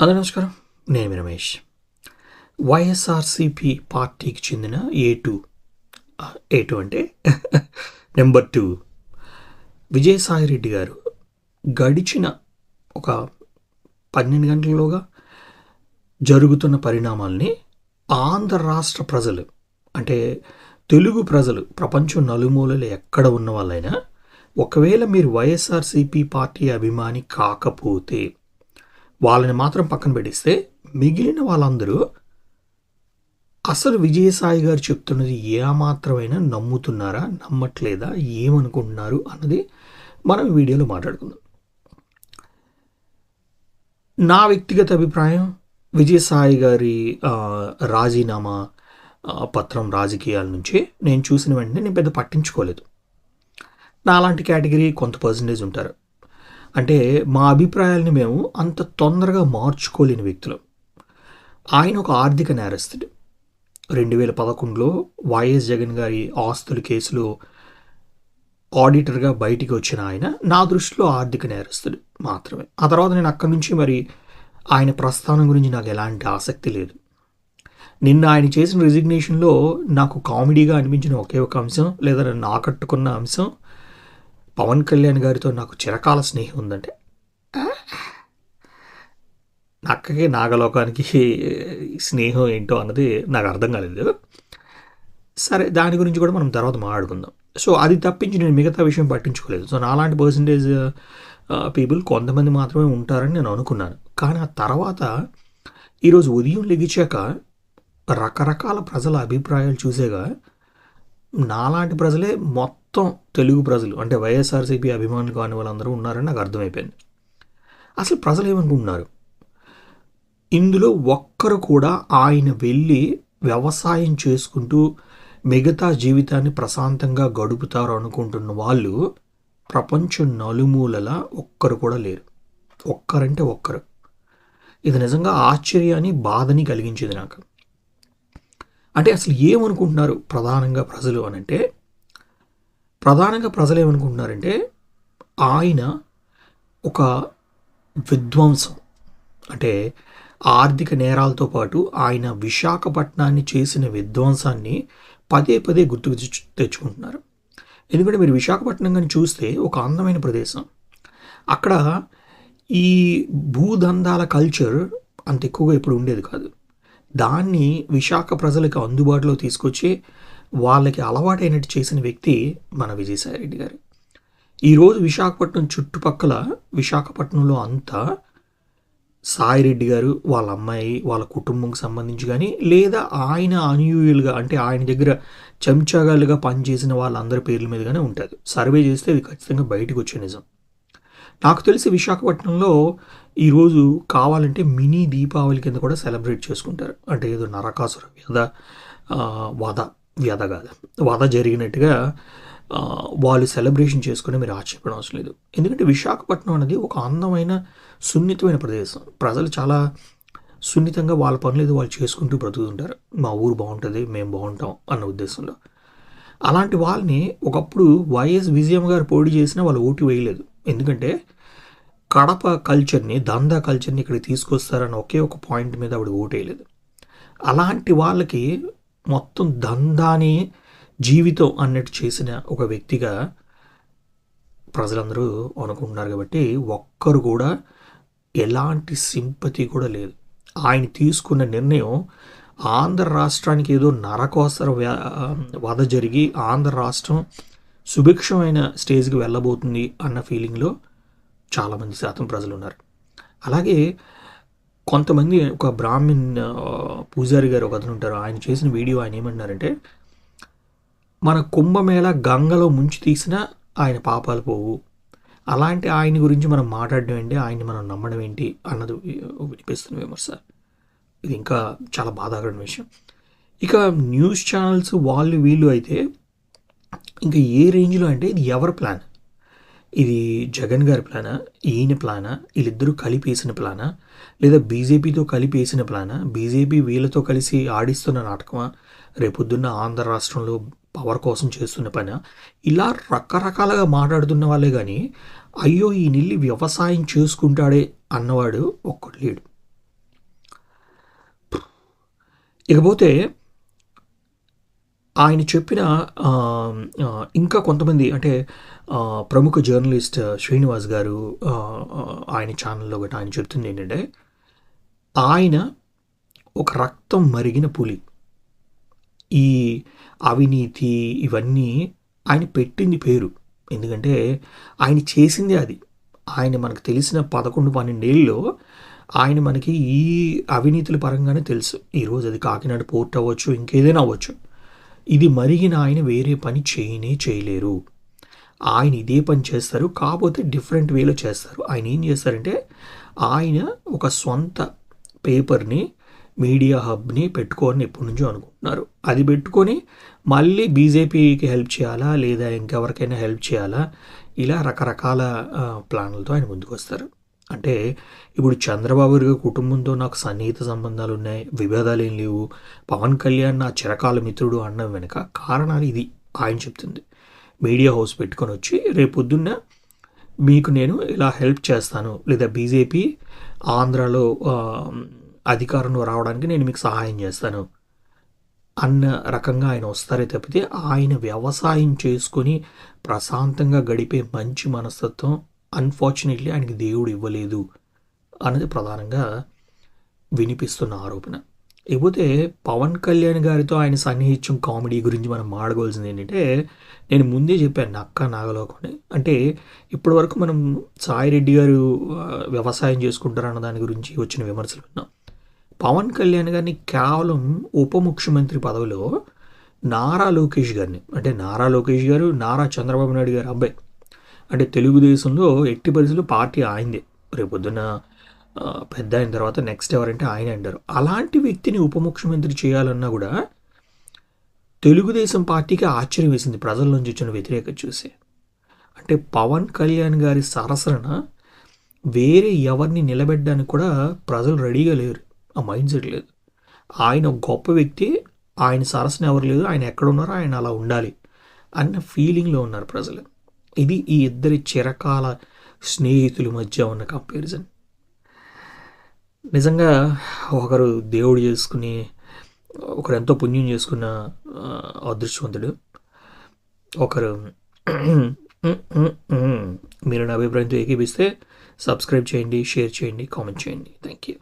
అందరూ నమస్కారం. నేను రమేష్. వైఎస్ఆర్సిపి పార్టీకి చెందిన ఏ టూ ఏ టూ అంటే నెంబర్ టూ విజయసాయిరెడ్డి గారు గడిచిన ఒక పన్నెండు గంటలలోగా జరుగుతున్న పరిణామాల్ని ఆంధ్ర రాష్ట్ర ప్రజలు అంటే తెలుగు ప్రజలు ప్రపంచం నలుమూలలు ఎక్కడ ఉన్న వాళ్ళైనా ఒకవేళ మీరు వైఎస్ఆర్సిపి పార్టీ అభిమాని కాకపోతే వాళ్ళని మాత్రం పక్కన పెట్టిస్తే మిగిలిన వాళ్ళందరూ అసలు విజయసాయి గారు చెప్తున్నది ఏమాత్రమైనా నమ్ముతున్నారా నమ్మట్లేదా ఏమనుకుంటున్నారు అన్నది మనం వీడియోలో మాట్లాడుకుందాం. నా వ్యక్తిగత అభిప్రాయం విజయసాయి గారి రాజీనామా పత్రం రాజకీయాల నుంచి నేను చూసిన వెంటనే నేను పెద్ద పట్టించుకోలేదు. నా అలాంటి కేటగిరీ కొంత పర్సంటేజ్ ఉంటారు. అంటే మా అభిప్రాయాల్ని మేము అంత తొందరగా మార్చుకోలేని వ్యక్తులు. ఆయన ఒక ఆర్థిక నేరస్తుడు. రెండు వేల పదకొండులో వైఎస్ జగన్ గారి ఆస్తుల కేసులో ఆడిటర్గా బయటికి వచ్చిన ఆయన నా దృష్టిలో ఆర్థిక నేరస్తుడు మాత్రమే. ఆ తర్వాత నేను అక్కడి నుంచి మరి ఆయన ప్రస్థానం గురించి నాకు ఎలాంటి ఆసక్తి లేదు. నిన్న ఆయన చేసిన రిజిగ్నేషన్లో నాకు కామెడీగా అనిపించిన ఒకే ఒక అంశం లేదా నన్ను ఆకట్టుకున్న అంశం పవన్ కళ్యాణ్ గారితో నాకు చిరకాల స్నేహం ఉందంటే. నక్కకి నాగలోకానికి స్నేహం ఏంటో అన్నది నాకు అర్థం కాలేదు. సరే దాని గురించి కూడా మనం తర్వాత మాట్లాడుకుందాం. సో అది తప్పించి నేను మిగతా విషయం పట్టించుకోలేదు. సో నాలాంటి పర్సంటేజ్ పీపుల్ కొంతమంది మాత్రమే ఉంటారని నేను అనుకున్నాను. కానీ ఆ తర్వాత ఈరోజు ఉదయం లెగిచాక రకరకాల ప్రజల అభిప్రాయాలు చూసేగా నాలాంటి ప్రజలే మొత్తం తెలుగు ప్రజలు అంటే వైఎస్ఆర్సీపీ అభిమానులు కాని వాళ్ళందరూ ఉన్నారని నాకు అర్థమైపోయింది. అసలు ప్రజలు ఏమనుకుంటున్నారు? ఇందులో ఒక్కరు కూడా ఆయన వెళ్ళి వ్యవసాయం చేసుకుంటూ మిగతా జీవితాన్ని ప్రశాంతంగా గడుపుతారు అనుకుంటున్న వాళ్ళు ప్రపంచం నలుమూలల ఒక్కరు కూడా లేరు. ఒక్కరంటే ఒక్కరు. ఇది నిజంగా ఆశ్చర్యాన్ని బాధని కలిగించేది నాకు. అంటే అసలు ఏమనుకుంటున్నారు ప్రధానంగా ప్రజలు అని అంటే ప్రధానంగా ప్రజలు ఏమనుకుంటున్నారంటే ఆయన ఒక విధ్వంసం అంటే ఆర్థిక నేరాలతో పాటు ఆయన విశాఖపట్నాన్ని చేసిన విధ్వంసాన్ని పదే పదే గుర్తుకు తెచ్చు- తెచ్చుకుంటున్నారు. ఎందుకంటే మీరు విశాఖపట్నం కానీ చూస్తే ఒక అందమైన ప్రదేశం. అక్కడ ఈ భూదందాల కల్చర్ అంత ఎక్కువగా ఇప్పుడు ఉండేది కాదు. దాన్ని విశాఖ ప్రజలకు అందుబాటులో తీసుకొచ్చి వాళ్ళకి అలవాటైనట్టు చేసిన వ్యక్తి మన విజయసాయి రెడ్డి గారు ఈరోజు విశాఖపట్నం చుట్టుపక్కల విశాఖపట్నంలో అంతా సాయిరెడ్డి గారు వాళ్ళ అమ్మాయి వాళ్ళ కుటుంబంకి సంబంధించి కానీ లేదా ఆయన అనుయూయులుగా అంటే ఆయన దగ్గర చెంచాగాలుగా పనిచేసిన వాళ్ళందరి పేర్ల మీదగానే ఉంటుంది సర్వే చేస్తే ఇది ఖచ్చితంగా బయటకు వచ్చే నిజం. నాకు తెలిసి విశాఖపట్నంలో ఈరోజు కావాలంటే మినీ దీపావళి కింద కూడా సెలబ్రేట్ చేసుకుంటారు. అంటే ఏదో నరకాసుర వ్యధ వధ వ్యధ కాదు. వధ జరిగినట్టుగా వాళ్ళు సెలబ్రేషన్ చేసుకునే మీరు ఆశ్చర్యపడం అవసరం లేదు. ఎందుకంటే విశాఖపట్నం అనేది ఒక అందమైన సున్నితమైన ప్రదేశం. ప్రజలు చాలా సున్నితంగా వాళ్ళ పనులు ఏదో వాళ్ళు చేసుకుంటూ బ్రతుకుతుంటారు. మా ఊరు బాగుంటుంది మేము బాగుంటాం అన్న ఉద్దేశంలో. అలాంటి వాళ్ళని ఒకప్పుడు వైఎస్ విజయం గారు పోటీ చేసినా వాళ్ళు ఓటు వేయలేదు. ఎందుకంటే కడప కల్చర్ని దందా కల్చర్ని ఇక్కడికి తీసుకొస్తారన్న ఒకే ఒక పాయింట్ మీద ఆవిడ ఓటేయలేదు. అలాంటి వాళ్ళకి మొత్తం దందాని జీవితం అన్నట్టు చేసిన ఒక వ్యక్తిగా ప్రజలందరూ అనుకుంటున్నారు కాబట్టి ఒక్కరు కూడా ఎలాంటి సింపతి కూడా లేదు. ఆయన తీసుకున్న నిర్ణయం ఆంధ్ర రాష్ట్రానికి ఏదో నరకోసర వ్యా వధ జరిగి ఆంధ్ర రాష్ట్రం సుభిక్షమైన స్టేజ్కి వెళ్ళబోతుంది అన్న ఫీలింగ్లో చాలామంది శాతం ప్రజలు ఉన్నారు అలాగే కొంతమంది ఒక బ్రాహ్మిన్ పూజారి గారు ఒక అతను ఉంటారు. ఆయన చేసిన వీడియో ఆయన ఏమంటున్నారంటే మన కుంభమేళ గంగలో ముంచి తీసినా ఆయన పాపాలు పోవు. అలాంటి ఆయన గురించి మనం మాట్లాడడం ఏంటి? ఆయన్ని మనం నమ్మడం ఏంటి? అన్నది వినిపిస్తున్న విమర్శ. ఇది ఇంకా చాలా బాధాకరమైన విషయం. ఇక న్యూస్ ఛానల్స్ వాళ్ళు వీళ్ళు అయితే ఇంకా ఏ రేంజ్లో అంటే ఇది ఎవరి ప్లాన్? ఇది జగన్ గారి ప్లానా? ఈయన ప్లానా? వీళ్ళిద్దరూ కలిపి వేసిన ప్లానా? లేదా బీజేపీతో కలిపి వేసిన ప్లానా? బీజేపీ వీళ్ళతో కలిసి ఆడిస్తున్న నాటకమా? రేపొద్దున్న ఆంధ్ర రాష్ట్రంలో పవర్ కోసం చేస్తున్న పని? ఇలా రకరకాలుగా మాట్లాడుతున్న వాళ్ళే కానీ అయ్యో ఈ నిల్లి వ్యవసాయం చేసుకుంటాడే అన్నవాడు ఒక్కడు లేడు. ఇకపోతే ఆయన చెప్పిన ఇంకా కొంతమంది అంటే ప్రముఖ జర్నలిస్ట్ శ్రీనివాస్ గారు ఆయన ఛానల్లో గట్రా ఆయన చెప్తుంది ఏంటంటే ఆయన ఒక రక్తం మరిగిన పులి. ఈ అవినీతి ఇవన్నీ ఆయన పెట్టింది పేరు. ఎందుకంటే ఆయన చేసింది అది. ఆయన మనకు తెలిసిన పదకొండు పన్నెండేళ్ళలో ఆయన మనకి ఈ అవినీతుల పరంగానే తెలుసు. ఈరోజు అది కాకినాడ పోర్ట్ అవ్వచ్చు ఇంకేదైనా అవ్వచ్చు. ఇది మరిగిన ఆయన వేరే పని చేయనే చేయలేరు. ఆయన ఇదే పని చేస్తారు కాకపోతే డిఫరెంట్ వేలో చేస్తారు. ఆయన ఏం చేస్తారంటే ఆయన ఒక సొంత పేపర్ని మీడియా హబ్ని పెట్టుకోవాలని ఎప్పటి నుంచో అనుకుంటున్నారు. అది పెట్టుకొని మళ్ళీ బీజేపీకి హెల్ప్ చేయాలా లేదా ఇంకెవరికైనా హెల్ప్ చేయాలా ఇలా రకరకాల ప్లాన్లతో ఆయన ముందుకు వస్తారు అంటే ఇప్పుడు చంద్రబాబు గారి కుటుంబంతో నాకు సన్నిహిత సంబంధాలు ఉన్నాయి విభేదాలు ఏం లేవు పవన్ కళ్యాణ్ నా చిరకాల మిత్రుడు అన్నం వెనుక కారణాలు ఇది ఆయన చెప్తుంది. మీడియా హౌస్ పెట్టుకొని వచ్చి రేపొద్దున్న మీకు నేను ఇలా హెల్ప్ చేస్తాను లేదా బీజేపీ ఆంధ్రాలో అధికారంలో రావడానికి నేను మీకు సహాయం చేస్తాను అన్న రకంగా ఆయన వస్తారే తప్పితే ఆయన వ్యవసాయం చేసుకొని ప్రశాంతంగా గడిపే మంచి మనస్తత్వం అన్ఫార్చునేట్లీ ఆయనకి దేవుడు ఇవ్వలేదు అన్నది ప్రధానంగా వినిపిస్తున్న ఆరోపణ. ఇకపోతే పవన్ కళ్యాణ్ గారితో ఆయన సన్నిహిత్యం కామెడీ గురించి మనం మాడగోల్సింది ఏంటంటే నేను ముందే చెప్పాను నక్క నాగలోకని. అంటే ఇప్పటివరకు మనం సాయి రెడ్డి గారు వ్యవసాయం చేసుకుంటారన్న దాని గురించి వచ్చిన విమర్శలు విన్నాం. పవన్ కళ్యాణ్ గారిని కేవలం ఉప ముఖ్యమంత్రి పదవిలో నారా లోకేష్ గారిని అంటే నారా లోకేష్ గారు నారా చంద్రబాబు నాయుడు గారు అబ్బాయి అంటే తెలుగుదేశంలో ఎట్టి పరిస్థితుల్లో పార్టీ ఆయనదే రేపొద్దున పెద్ద అయిన తర్వాత నెక్స్ట్ ఎవరంటే ఆయన అంటారు. అలాంటి వ్యక్తిని ఉప ముఖ్యమంత్రి చేయాలన్నా కూడా తెలుగుదేశం పార్టీకి ఆశ్చర్యం వేసింది ప్రజల నుంచి వచ్చిన వ్యతిరేకత చూసి. అంటే పవన్ కళ్యాణ్ గారి సరసన వేరే ఎవరిని నిలబెట్టడానికి కూడా ప్రజలు రెడీగా లేరు. ఆ మైండ్ సెట్ లేదు. ఆయన ఒక గొప్ప వ్యక్తి ఆయన సరసన ఎవరు లేదు ఆయన ఎక్కడ ఉన్నారో ఆయన అలా ఉండాలి అన్న ఫీలింగ్లో ఉన్నారు ప్రజలు. ఇది ఈ ఇద్దరి చిరకాల స్నేహితుల మధ్య ఉన్న కంపారిజన్ నిజంగా ఒకరు దేవుడు చేసుకుని ఒకరు ఎంతో పుణ్యం చేసుకున్న అదృష్టవంతుడు. ఒకరు మీరు నా అభిప్రాయంతో ఏకీపిస్తే సబ్స్క్రైబ్ చేయండి షేర్ చేయండి కామెంట్ చేయండి. Thank you